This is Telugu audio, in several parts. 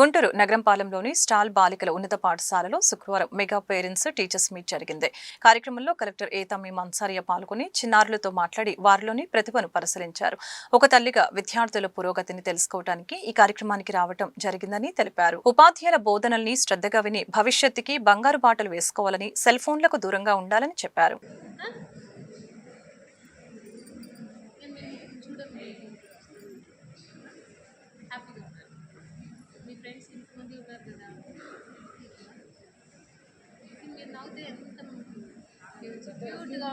గుంటూరు నగరంపాలెంలోని స్టాల్ బాలికల ఉన్నత పాఠశాలలో శుక్రవారం మెగా పేరెంట్స్ టీచర్స్ మీట్ జరిగింది. కార్యక్రమంలో కలెక్టర్ ఏతమ్మి మన్సారియా పాల్గొని చిన్నారులతో మాట్లాడి వారిలోని ప్రతిభను పరిశీలించారు. ఒక తల్లిగా విద్యార్థుల పురోగతిని తెలుసుకోవడానికి ఈ కార్యక్రమానికి రావటం జరిగిందని తెలిపారు. ఉపాధ్యాయుల బోధనల్ని శ్రద్ధగా విని భవిష్యత్తుకి బంగారు బాటలు వేసుకోవాలని సెల్ ఫోన్లకు దూరంగా ఉండాలని చెప్పారు. క్యూట్గా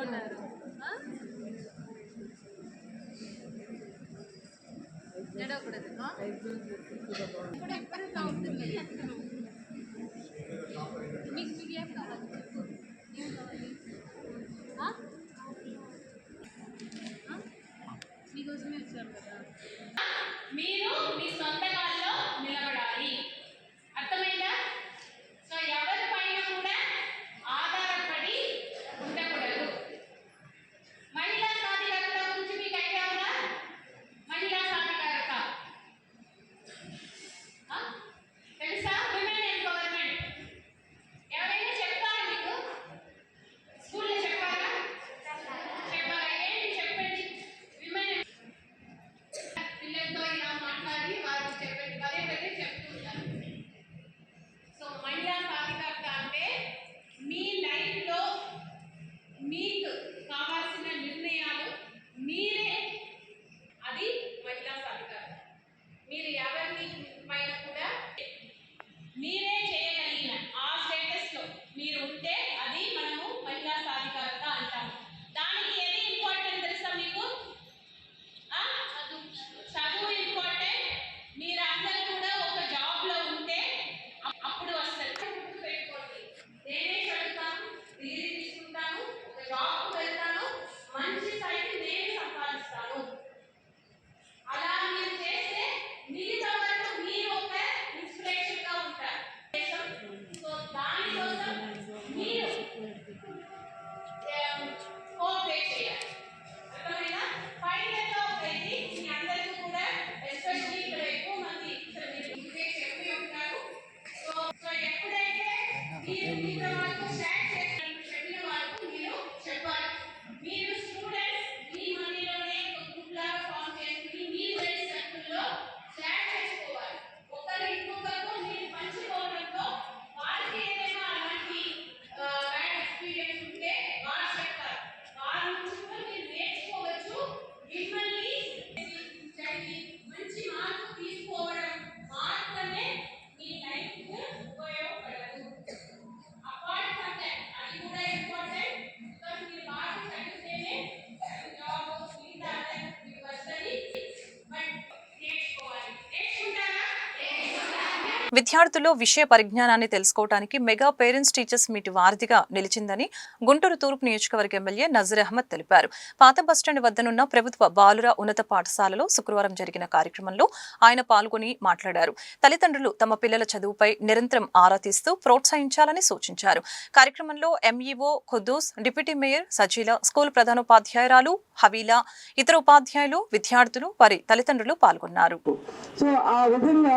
విద్యార్థుల్లో విషయ పరిజ్ఞానాన్ని తెలుసుకోవడానికి మెగా పేరెంట్స్ టీచర్స్ మీట్ వారధిగా నిలిచిందని గుంటూరు తూర్పు నియోజకవర్గ ఎమ్మెల్యే నజర్ అహ్మద్ తెలిపారు. పాత బస్టాండ్ వద్దనున్న ప్రభుత్వ బాలుర ఉన్నత పాఠశాలలో శుక్రవారం జరిగిన కార్యక్రమంలో ఆయన పాల్గొని మాట్లాడారు. తల్లిదండ్రులు తమ పిల్లల చదువుపై నిరంతరం ఆరా తీస్తూ ప్రోత్సహించాలని సూచించారు. కార్యక్రమంలో MEO Khuddus deputy mayor Sajila school ప్రధానోపాధ్యాయురాలు Havila ఇతర ఉపాధ్యాయులు విద్యార్థులు వారి తల్లిదండ్రులు పాల్గొన్నారు. సో ఆ విధంగా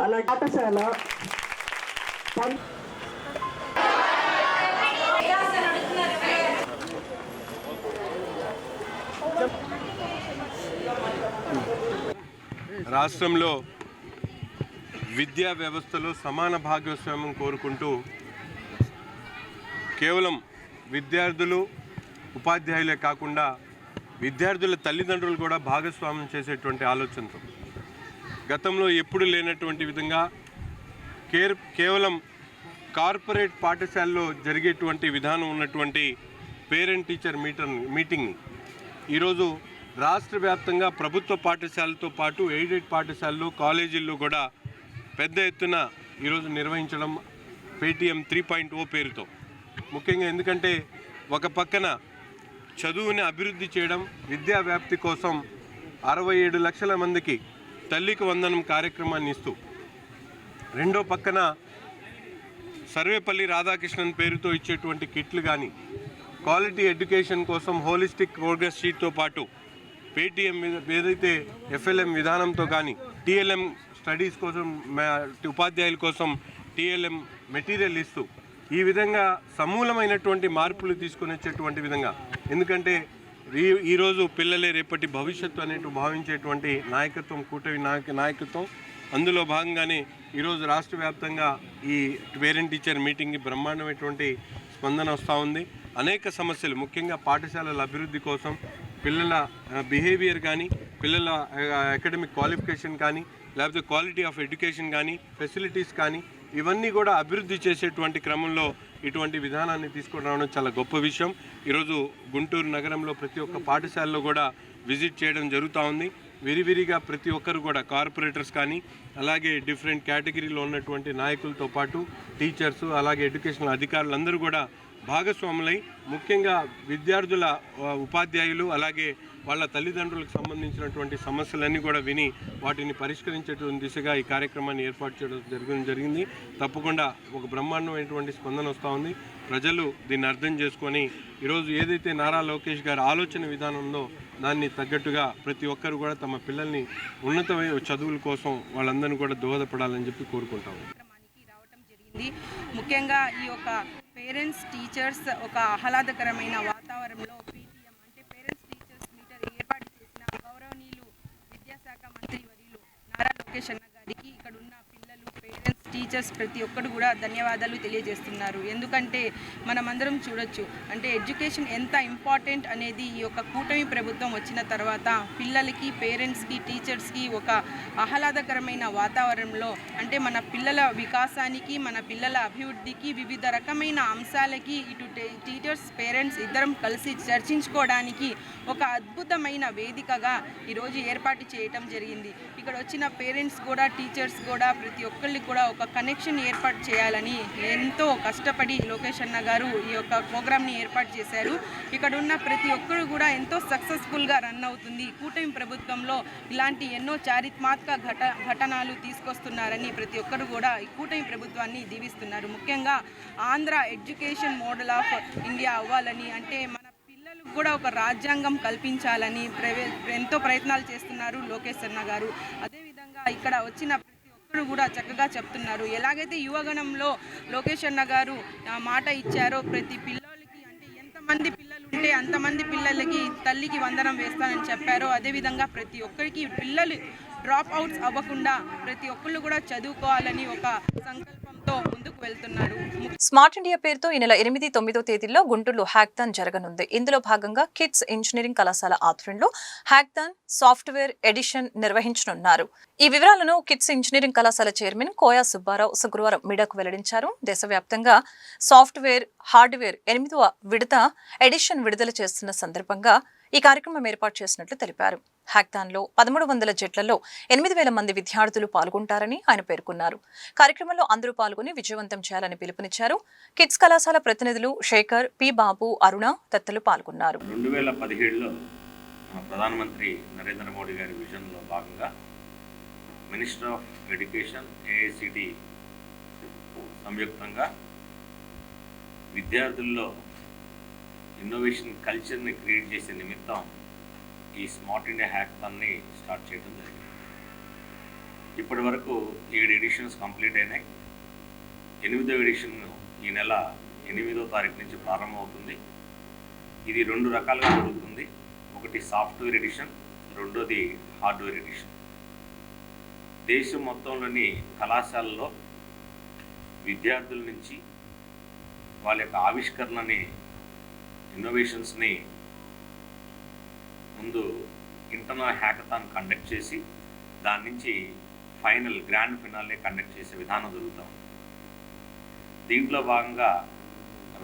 అలా పాఠశాల. రాష్ట్రంలో విద్యా వ్యవస్థలో సమాన భాగస్వామ్యం కోరుకుంటూ కేవలం విద్యార్థులు ఉపాధ్యాయులే కాకుండా విద్యార్థుల తల్లిదండ్రులు కూడా భాగస్వామ్యం చేసేటువంటి ఆలోచనతో గతంలో ఎప్పుడు లేనటువంటి విధంగా కేర్ కేవలం కార్పొరేట్ పాఠశాలలో జరిగేటువంటి విధానం ఉన్నటువంటి పేరెంట్ టీచర్ మీటర్ మీటింగ్ని ఈరోజు రాష్ట్ర వ్యాప్తంగా ప్రభుత్వ పాఠశాలతో పాటు ఎయిడెడ్ పాఠశాలలు కాలేజీల్లో కూడా పెద్ద ఎత్తున ఈరోజు నిర్వహించడం పేటీఎం త్రీ పాయింట్ ఓ పేరుతో. ముఖ్యంగా ఎందుకంటే ఒక పక్కన చదువుని అభివృద్ధి చేయడం విద్యా వ్యాప్తి కోసం అరవై ఏడు లక్షల మందికి తల్లికి వందనం కార్యక్రమాన్ని ఇస్తూ రెండో పక్కన సర్వేపల్లి రాధాకృష్ణన్ పేరుతో ఇచ్చేటువంటి కిట్లు కానీ క్వాలిటీ ఎడ్యుకేషన్ కోసం హోలిస్టిక్ ప్రోగ్రెస్ షీట్తో పాటు పేటీఎం మీద ఏదైతే ఎఫ్ఎల్ఎం విధానంతో కానీ టీఎల్ఎం స్టడీస్ కోసం ఉపాధ్యాయుల కోసం టీఎల్ఎం మెటీరియల్ ఇస్తూ ఈ విధంగా సమూలమైనటువంటి మార్పులు తీసుకొని వచ్చేటువంటి విధంగా. ఎందుకంటే ఈ ఈరోజు పిల్లలే రేపటి భవిష్యత్తు అనేటు భావించేటువంటి నాయకత్వం కూటమి నాయక నాయకత్వం. అందులో భాగంగానే ఈరోజు రాష్ట్ర వ్యాప్తంగా ఈ పేరెంట్ టీచర్ మీటింగ్కి బ్రహ్మాండమైనటువంటి స్పందన వస్తూ ఉంది. అనేక సమస్యలు ముఖ్యంగా పాఠశాలల అభివృద్ధి కోసం పిల్లల బిహేవియర్ కానీ పిల్లల అకాడమిక్ క్వాలిఫికేషన్ కానీ లేకపోతే క్వాలిటీ ఆఫ్ ఎడ్యుకేషన్ కానీ ఫెసిలిటీస్ కానీ ఇవన్నీ కూడా అభివృద్ధి చేసేటువంటి క్రమంలో ఇటువంటి విధానాన్ని తీసుకొని రావడం చాలా గొప్ప విషయం. ఈరోజు గుంటూరు నగరంలో ప్రతి ఒక్క పాఠశాలలో కూడా విజిట్ చేయడం జరుగుతూ ఉంది. విరివిరిగా ప్రతి ఒక్కరు కూడా కార్పొరేటర్స్ కానీ అలాగే డిఫరెంట్ కేటగిరీలో ఉన్నటువంటి నాయకులతో పాటు టీచర్స్ అలాగే ఎడ్యుకేషనల్ అధికారులందరూ కూడా భాగస్వాములై ముఖ్యంగా విద్యార్థుల ఉపాధ్యాయులు అలాగే వాళ్ళ తల్లిదండ్రులకు సంబంధించినటువంటి సమస్యలన్నీ కూడా విని వాటిని పరిష్కరించేటువంటి దిశగా ఈ కార్యక్రమాన్ని ఏర్పాటు చేయడం జరిగింది జరిగింది. తప్పకుండా ఒక బ్రహ్మాండమైనటువంటి స్పందన వస్తూ ఉంది. ప్రజలు దీన్ని అర్థం చేసుకొని ఈరోజు ఏదైతే నారా లోకేష్ గారి ఆలోచన విధానం ఉందో దాన్ని తగ్గట్టుగా ప్రతి ఒక్కరు కూడా తమ పిల్లల్ని ఉన్నతమైన చదువుల కోసం వాళ్ళందరినీ కూడా దోహదపడాలని చెప్పి కోరుకుంటాము. ముఖ్యంగా ఈ యొక్క పేరెంట్స్ టీచర్స్ ఒక ఆహ్లాదకరమైన వాతావరణంలో పీటీఎం అంటే పేరెంట్స్ టీచర్స్ మీటర్ ఏర్పాటు చేసిన గౌరవనీయులు విద్యాశాఖ మంత్రి వర్యులు నారా గారికి ఇక్కడ ఉన్న పిల్లలు పేరెంట్స్ టీచర్స్ ప్రతి ఒక్కరు కూడా ధన్యవాదాలు తెలియజేస్తున్నారు. ఎందుకంటే మనమందరం చూడొచ్చు అంటే ఎడ్యుకేషన్ ఎంత ఇంపార్టెంట్ అనేది ఈ యొక్క కూటమి ప్రభుత్వం వచ్చిన తర్వాత పిల్లలకి పేరెంట్స్కి టీచర్స్కి ఒక ఆహ్లాదకరమైన వాతావరణంలో అంటే మన పిల్లల వికాసానికి మన పిల్లల అభివృద్ధికి వివిధ రకమైన అంశాలకి ఇటు టీచర్స్ పేరెంట్స్ ఇద్దరం కలిసి చర్చించుకోవడానికి ఒక అద్భుతమైన వేదికగా ఈరోజు ఏర్పాటు చేయటం జరిగింది. ఇక్కడ వచ్చిన పేరెంట్స్ కూడా టీచర్స్ కూడా ప్రతి ఒక్కరికి కూడా ఒక కనెక్షన్ ఏర్పాటు చేయాలని ఎంతో కష్టపడి లోకేష్ అన్న గారు ఈ యొక్క ప్రోగ్రామ్ని ఏర్పాటు చేశారు. ఇక్కడ ఉన్న ప్రతి ఒక్కరు కూడా ఎంతో సక్సెస్ఫుల్గా రన్ అవుతుంది. కూటమి ప్రభుత్వంలో ఇలాంటి ఎన్నో చారిత్మాత్మక ఘట ఘటనలు తీసుకొస్తున్నారని ప్రతి ఒక్కరు కూడా ఈ కూటమి ప్రభుత్వాన్ని దీవిస్తున్నారు. ముఖ్యంగా Andhra education model of India అవ్వాలని అంటే కూడా ఒక రాజ్యాంగం కల్పించాలని ప్రవే ఎంతో ప్రయత్నాలు చేస్తున్నారు లోకేష్ అన్న గారు. అదేవిధంగా ఇక్కడ వచ్చిన ప్రతి ఒక్కరు కూడా చక్కగా చెప్తున్నారు. ఎలాగైతే యువగణంలో లోకేష్ అన్న గారు మాట ఇచ్చారో ప్రతి పిల్లలకి అంటే ఎంతమంది పిల్లలు ఉంటే అంతమంది పిల్లలకి తల్లికి వందనం వేస్తానని చెప్పారో అదేవిధంగా ప్రతి ఒక్కరికి పిల్లలు డ్రాప్ అవుట్స్ అవ్వకుండా ప్రతి ఒక్కళ్ళు కూడా చదువుకోవాలని ఒక సంకల్పం వెళ్తున్నాడు. స్మార్ట్ ఇండియా పేరుతో ఈ నెల ఎనిమిది తొమ్మిదో తేదీల్లో గుంటూరులో హ్యాక్థాన్ జరగనుంది. ఇందులో భాగంగా కిడ్స్ ఇంజనీరింగ్ కళాశాల ఆధ్వర్యంలో హ్యాక్థాన్ సాఫ్ట్వేర్ ఎడిషన్ నిర్వహించనున్నారు. ఈ వివరాలను కిడ్స్ ఇంజనీరింగ్ కళాశాల చైర్మన్ కోయా సుబ్బారావు శుక్రవారం మీడియాకు వెల్లడించారు. దేశవ్యాప్తంగా సాఫ్ట్వేర్ హార్డ్వేర్ ఎనిమిదవ విడత ఎడిషన్ విడుదల చేస్తున్న సందర్భంగా ఈ కార్యక్రమం ఏర్పాటు చేసినట్లు తెలిపారు. హ్యాక్థాన్లో పదమూడు వందల జట్లలో ఎనిమిది వేల మంది విద్యార్థులు పాల్గొంటారని ఆయన పేర్కొన్నారు. కార్యక్రమంలో అందరూ పాల్గొని విజయవంతం చేయాలని పిలుపునిచ్చారు. కిడ్స్ కళాశాల ప్రతినిధులు శేఖర్ పి బాబు అరుణ తత్తలు పాల్గొన్నారు. రెండు వేల పదిహేడులో మన ప్రధానమంత్రి నరేంద్ర మోడీ గారి విజన్లో భాగంగా మినిస్టర్ ఆఫ్ ఎడ్యుకేషన్ ఏఐసిటి సంయుక్తంగా విద్యార్థుల్లో ఇన్నోవేషన్ కల్చర్ని క్రియేట్ చేసే నిమిత్తం ఈ స్మార్ట్ ఇండియా హ్యాక్థాన్ని స్టార్ట్ చేయడం జరిగింది. ఇప్పటి వరకు ఏడు ఎడిషన్స్ కంప్లీట్ అయినాయి. ఎనిమిదో ఎడిషన్ ఈ నెల ఎనిమిదో తారీఖు నుంచి ప్రారంభమవుతుంది. ఇది రెండు రకాలుగా జరుగుతుంది. ఒకటి సాఫ్ట్వేర్ ఎడిషన్ రెండోది హార్డ్వేర్ ఎడిషన్ దేశం మొత్తంలోని కళాశాలలో విద్యార్థుల నుంచి వాళ్ళ యొక్క ఆవిష్కరణని ఇన్నోవేషన్స్ని ముందు ఇంటర్నల్ హ్యాకథాన్ కండక్ట్ చేసి దాని నుంచి ఫైనల్ గ్రాండ్ ఫినాల్ని కండక్ట్ చేసే విధానం జరుగుతాం. దీంట్లో భాగంగా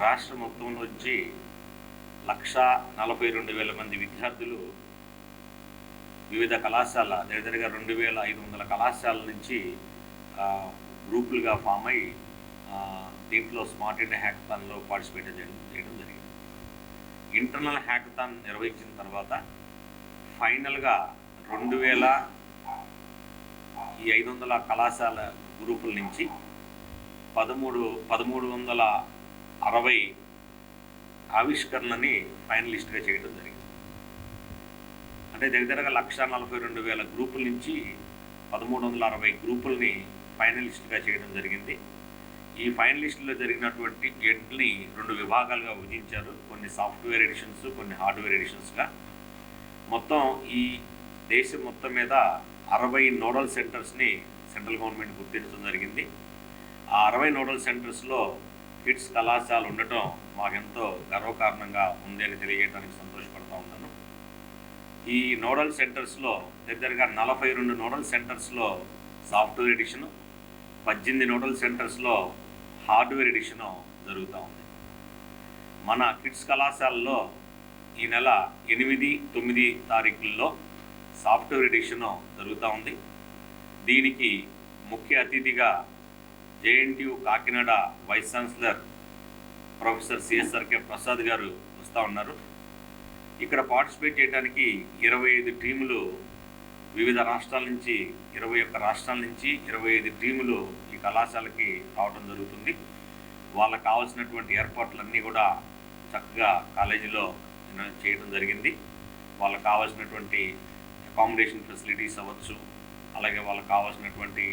రాష్ట్ర మొత్తంలో వచ్చి లక్ష నలభై రెండు వేల మంది విద్యార్థులు వివిధ కళాశాల దగ్గరగా రెండు వేల ఐదు వందల కళాశాల నుంచి గ్రూపులుగా ఫామ్ అయి దీంట్లో స్మార్ట్ ఇండియా హ్యాకథాన్లో పార్టిసిపేట్ చేయడం జరిగింది. ఇంటర్నల్ హ్యాకథాన్ నిర్వహించిన తర్వాత ఫైనల్గా రెండు వేల ఈ ఐదు వందల కళాశాల గ్రూపుల నుంచి పదమూడు పదమూడు వందల అరవై ఆవిష్కరణని ఫైనలిస్ట్గా చేయడం జరిగింది. అంటే దగ్గరగా లక్ష నలభై రెండు వేల గ్రూపుల నుంచి పదమూడు వందల అరవై గ్రూపుల్ని ఫైనలిస్ట్గా చేయడం జరిగింది. ఈ ఫైనలిస్టులో జరిగినటువంటి గెట్ని రెండు విభాగాలుగా విభజించారు. కొన్ని సాఫ్ట్వేర్ ఎడిషన్స్ కొన్ని హార్డ్వేర్ ఎడిషన్స్గా. మొత్తం ఈ దేశం మొత్తం మీద అరవై నోడల్ సెంటర్స్ని సెంట్రల్ గవర్నమెంట్ గుర్తించడం జరిగింది. ఆ అరవై నోడల్ సెంటర్స్లో కిడ్స్ కళాశాల ఉండటం మాకెంతో గర్వకారణంగా ఉంది అని తెలియజేయడానికి సంతోషపడతా ఉన్నాను. ఈ నోడల్ సెంటర్స్లో దగ్గరగా నలభై రెండు నోడల్ సెంటర్స్లో సాఫ్ట్వేర్ ఎడిషను పద్దెనిమిది నోడల్ సెంటర్స్లో హార్డ్వేర్ ఎడిషను జరుగుతూ ఉంది. మన కిడ్స్ కళాశాలలో ఈ నెల ఎనిమిది తొమ్మిది తారీఖుల్లో సాఫ్ట్వేర్ ఎడిషను జరుగుతూ ఉంది. దీనికి ముఖ్య అతిథిగా JNTU Kakinada vice chancellor professor CSRK Prasad garu వస్తూ ఉన్నారు. ఇక్కడ పార్టిసిపేట్ చేయడానికి ఇరవై ఐదు టీములు వివిధ రాష్ట్రాల నుంచి ఇరవై ఒక్క రాష్ట్రాల నుంచి ఇరవై ఐదు టీములు ఈ కళాశాలకి రావడం జరుగుతుంది. వాళ్ళకి కావాల్సినటువంటి ఏర్పాట్లన్నీ కూడా చక్కగా కాలేజీలో చేయడం జరిగింది. వాళ్ళకి కావాల్సినటువంటి అకామిడేషన్ ఫెసిలిటీస్ అవ్వచ్చు అలాగే వాళ్ళకి కావాల్సినటువంటి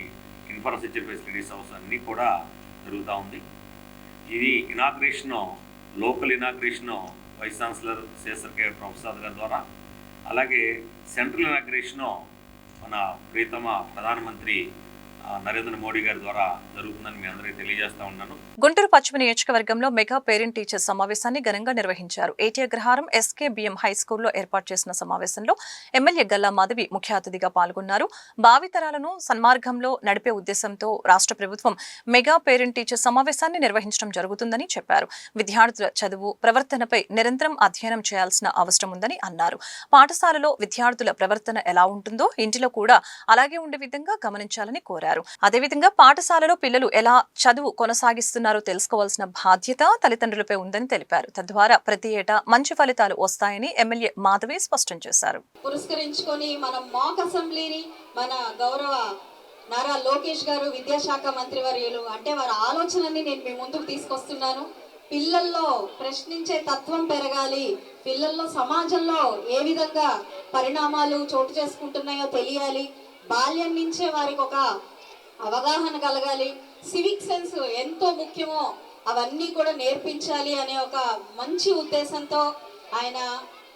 ఇన్ఫ్రాస్ట్రక్చర్ ఫెసిలిటీస్ అవ్వచ్చు అన్నీ కూడా జరుగుతూ ఉంది. ఇది inauguration local inauguration vice chancellor శేషర్ కే ప్రసాద్ గారి ద్వారా అలాగే సెంట్రల్ ఇనాగ్రేషను మన ప్రీతమ ప్రధానమంత్రి నరేంద్ర మోడీ గారి ద్వారా జరుగుతుందని మీ అందరికీ తెలియజేస్తా ఉన్నాను. గుంటూరు పశ్చిమ నియోజకవర్గంలో మెగా పేరెంట్ టీచర్ సమావేశాన్ని ఘనంగా నిర్వహించారు. ఏటీ అగ్రహారం ఎస్కే బిఎం హై స్కూల్లో ఏర్పాటు చేసిన సమావేశంలో ఎమ్మెల్యే గల్లా మాధవి ముఖ్య అతిథిగా పాల్గొన్నారు. భావితరాలను సన్మార్గంలో నడిపే ఉద్దేశంతో రాష్ట్ర ప్రభుత్వం మెగా పేరెంట్ టీచర్ సమావేశాన్ని నిర్వహించడం జరుగుతుందని చెప్పారు. విద్యార్థుల చదువు ప్రవర్తనపై నిరంతరం అధ్యయనం చేయాల్సిన అవసరం ఉందని అన్నారు. పాఠశాలలో విద్యార్థుల ప్రవర్తన ఎలా ఉంటుందో ఇంటిలో కూడా అలాగే ఉండే విధంగా గమనించాలని కోరారు. అదేవిధంగా పాఠశాలలో పిల్లలు ఎలా చదువు కొనసాగిస్తున్నారో తెలుసుకోవాల్సిన బాధ్యత తల్లిదండ్రులపై ఉందని తెలిపారు. తద్వారా ప్రతి ఏటా మంచి ఫలితాలు వస్తాయని ఎమ్మెల్యే మాధవి స్పష్టం చేశారు. పురస్కరించుకొని మనం మాక్ అసెంబ్లీని మన గౌరవ నారా లోకేష్ గారు విద్యాశాఖ మంత్రి వర్యులు అంటే వారి ఆలోచనని నేను మీ ముందుకు తీసుకొస్తున్నాను. పిల్లల్లో ప్రశ్నించే తత్వం పెరగాలి. పిల్లల్లో సమాజంలో ఏ విధంగా పరిణామాలు చోటు చేసుకుంటున్నాయో తెలియాలి. బాల్యం నుంచే వారికి ఒక అవగాహన కలగాలి. సివిక్ సెన్స్ ఎంతో ముఖ్యమో అవన్నీ కూడా నేర్పించాలి అనే ఒక మంచి ఉద్దేశంతో ఆయన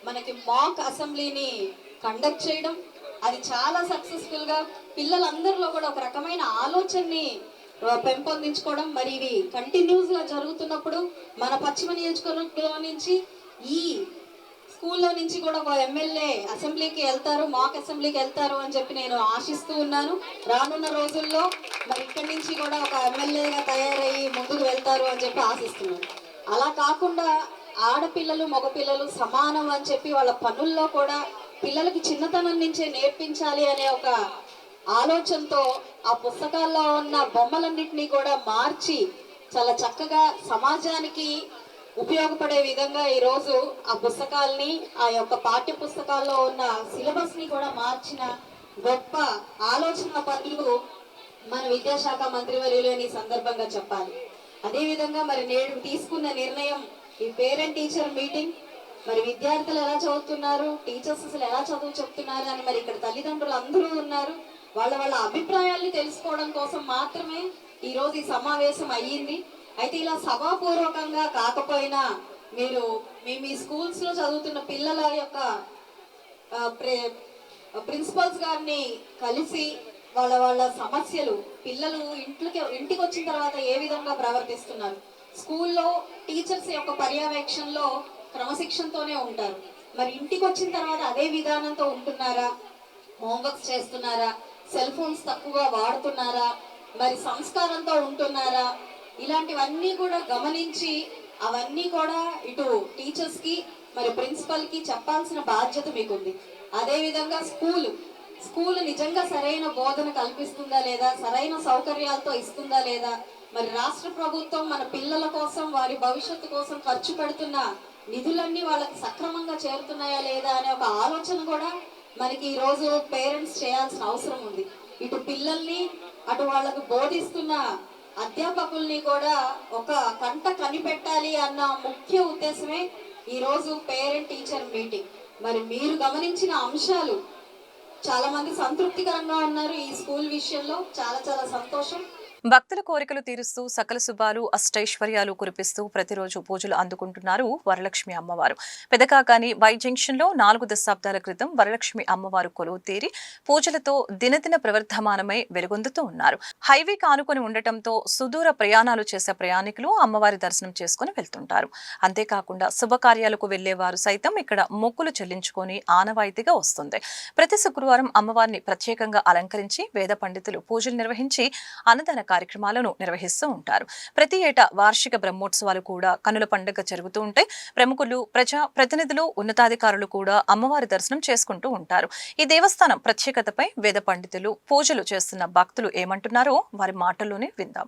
మనకి మాక్ అసెంబ్లీని కండక్ట్ చేయడం. అది చాలా సక్సెస్ఫుల్గా పిల్లలందరిలో కూడా ఒక రకమైన ఆలోచనని పెంపొందించుకోవడం. మరి ఇవి కంటిన్యూస్గా జరుగుతున్నప్పుడు మన పశ్చిమ నియోజకవర్గంలో నుంచి ఈ స్కూల్లో నుంచి కూడా ఒక ఎమ్మెల్యే అసెంబ్లీకి వెళ్తారు మాక్ అసెంబ్లీకి వెళ్తారు అని చెప్పి నేను ఆశిస్తూ ఉన్నాను. రానున్న రోజుల్లో మరి ఇక్కడి నుంచి కూడా ఒక ఎమ్మెల్యేగా తయారయ్యి ముందుకు వెళ్తారు అని చెప్పి ఆశిస్తున్నాను. అలా కాకుండా ఆడపిల్లలు మగపిల్లలు సమానం అని చెప్పి వాళ్ళ పనుల్లో కూడా పిల్లలకి చిన్నతనం నుంచే నేర్పించాలి అనే ఒక ఆలోచనతో ఆ పుస్తకాల్లో ఉన్న బొమ్మలన్నింటినీ కూడా మార్చి చాలా చక్కగా సమాజానికి ఉపయోగపడే విధంగా ఈరోజు ఆ పుస్తకాల్ని ఆ యొక్క పాఠ్య పుస్తకాల్లో ఉన్న సిలబస్ని కూడా మార్చిన గొప్ప ఆలోచన పనులు మన విద్యాశాఖ మంత్రివర్యులు సందర్భంగా చెప్పాలి. అదేవిధంగా మరి నేడు తీసుకున్న నిర్ణయం ఈ పేరెంట్ టీచర్ మీటింగ్ మరి విద్యార్థులు ఎలా చదువుతున్నారు టీచర్స్ అసలు ఎలా చదువు చెప్తున్నారు అని మరి ఇక్కడ తల్లిదండ్రులు అందరూ ఉన్నారు. వాళ్ళ వాళ్ళ అభిప్రాయాల్ని తెలుసుకోవడం కోసం మాత్రమే ఈరోజు ఈ సమావేశం అయ్యింది. అయితే ఇలా సభాపూర్వకంగా కాకపోయినా మీరు మీ మీ స్కూల్స్లో చదువుతున్న పిల్లల యొక్క ప్రే- ప్రిన్సిపల్స్ గారిని కలిసి వాళ్ళ వాళ్ళ సమస్యలు పిల్లలు ఇంట్లోకి ఇంటికి వచ్చిన తర్వాత ఏ విధంగా ప్రవర్తిస్తున్నారు? స్కూల్లో టీచర్స్ యొక్క పర్యవేక్షణలో క్రమశిక్షణతోనే ఉంటారు. మరి ఇంటికి వచ్చిన తర్వాత అదే విధానంతో ఉంటున్నారా? హోంవర్క్స్ చేస్తున్నారా? సెల్ ఫోన్స్ తక్కువగా వాడుతున్నారా? మరి సంస్కారంతో ఉంటున్నారా? ఇలాంటివన్నీ కూడా గమనించి అవన్నీ కూడా ఇటు టీచర్స్కి మరి ప్రిన్సిపల్కి చెప్పాల్సిన బాధ్యత మీకుంది. అదేవిధంగా స్కూల్. స్కూల్ నిజంగా సరైన బోధన కల్పిస్తుందా లేదా? సరైన సౌకర్యాలతో ఇస్తుందా లేదా? మరి రాష్ట్ర ప్రభుత్వం మన పిల్లల కోసం వారి భవిష్యత్తు కోసం ఖర్చు పెడుతున్న నిధులన్నీ వాళ్ళకి సక్రమంగా చేరుతున్నాయా లేదా అనే ఒక ఆలోచన కూడా మనకి ఈరోజు పేరెంట్స్ చేయాల్సిన అవసరం ఉంది. ఇటు పిల్లల్ని అటు వాళ్ళకు బోధిస్తున్న అధ్యాపకుల్ని కూడా ఒక కంట కనిపెట్టాలి అన్న ముఖ్య ఉద్దేశమే ఈరోజు పేరెంట్ టీచర్ మీటింగ్. మరి మీరు గమనించిన అంశాలు చాలా మంది సంతృప్తికరంగా ఉన్నారు ఈ స్కూల్ విషయంలో. చాలా చాలా సంతోషం. భక్తుల కోరికలు తీరుస్తూ సకల శుభాలు అష్టైశ్వర్యాలు కురిపిస్తూ ప్రతిరోజు పూజలు అందుకుంటున్నారు వరలక్ష్మి అమ్మవారు. పెదకాకాని వై జంక్షన్లో నాలుగు దశాబ్దాల క్రితం వరలక్ష్మి అమ్మవారు కొలువు తీరి పూజలతో దినదిన ప్రవర్ధమానమై వెలుగొందుతూ ఉన్నారు. హైవే కానుకొని ఉండటంతో సుదూర ప్రయాణాలు చేసే ప్రయాణికులు అమ్మవారి దర్శనం చేసుకుని వెళ్తుంటారు. అంతేకాకుండా శుభకార్యాలకు వెళ్ళేవారు సైతం ఇక్కడ మొక్కులు చెల్లించుకొని ఆనవాయితీగా వస్తుంది. ప్రతి శుక్రవారం అమ్మవారిని ప్రత్యేకంగా అలంకరించి వేద పండితులు పూజలు నిర్వహించి అన్నదాన కార్యక్రమాలను నిర్వహిస్తూ ఉంటారు. ప్రతి ఏటా వార్షిక బ్రహ్మోత్సవాలు కూడా కనుల పండుగ జరుగుతూ ఉంటే ప్రముఖులు ప్రజా ప్రతినిధులు ఉన్నతాధికారులు కూడా అమ్మవారి దర్శనం చేసుకుంటూ ఉంటారు. ఈ దేవస్థానం ప్రత్యేకతపై వేద పండితులు పూజలు చేస్తున్న భక్తులు ఏమంటున్నారో వారి మాటల్లోనే విందాం.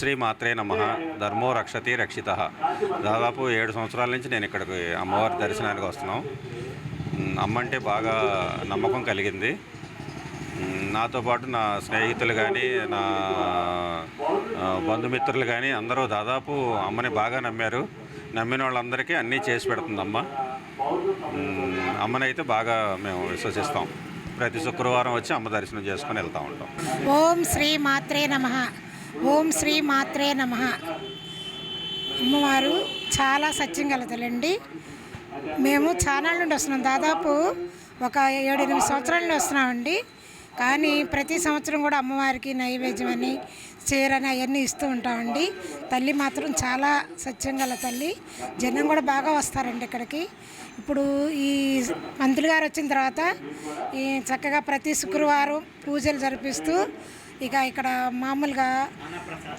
శ్రీ మాత్రే నమ. ధర్మో రక్షతి రక్షిత. దాదాపు ఏడు సంవత్సరాల నుంచి నేను ఇక్కడికి అమ్మవారి దర్శనానికి వస్తున్నాం. అమ్మ అంటే బాగా నమ్మకం కలిగింది. నాతో పాటు నా స్నేహితులు కానీ నా బంధుమిత్రులు కానీ అందరూ దాదాపు అమ్మని బాగా నమ్మారు. నమ్మిన వాళ్ళందరికీ అన్నీ చేసి పెడుతుంది అమ్మ అమ్మనైతే బాగా మేము విశ్వసిస్తాం. ప్రతి శుక్రవారం వచ్చి అమ్మ దర్శనం చేసుకొని వెళ్తూ ఉంటాం. ఓం శ్రీ మాత్రే నమ. ఓం శ్రీ మాత్రే నమ. అమ్మవారు చాలా సత్యం కలతలండి మేము చాలా నుండి వస్తున్నాం. దాదాపు ఒక ఏడు ఎనిమిది సంవత్సరాల నుండి వస్తున్నామండి. కానీ ప్రతి సంవత్సరం కూడా అమ్మవారికి నైవేద్యం అని చీరని అవన్నీ ఇస్తూ ఉంటామండి. తల్లి మాత్రం చాలా సత్యం గల తల్లి. జనం కూడా బాగా వస్తారండి ఇక్కడికి. ఇప్పుడు ఈ మంత్రులు గారు వచ్చిన తర్వాత ఈ చక్కగా ప్రతి శుక్రవారం పూజలు జరిపిస్తూ ఇక ఇక్కడ మామూలుగా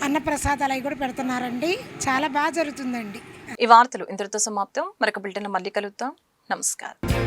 అన్నప్రసాదాలు అవి కూడా పెడుతున్నారండి. చాలా బాగా జరుగుతుందండి. ఈ వార్తలు ఇంతటితో సమాప్తం. మరొక బిల్టన్ మళ్ళీ కలుగుతాం నమస్కారం.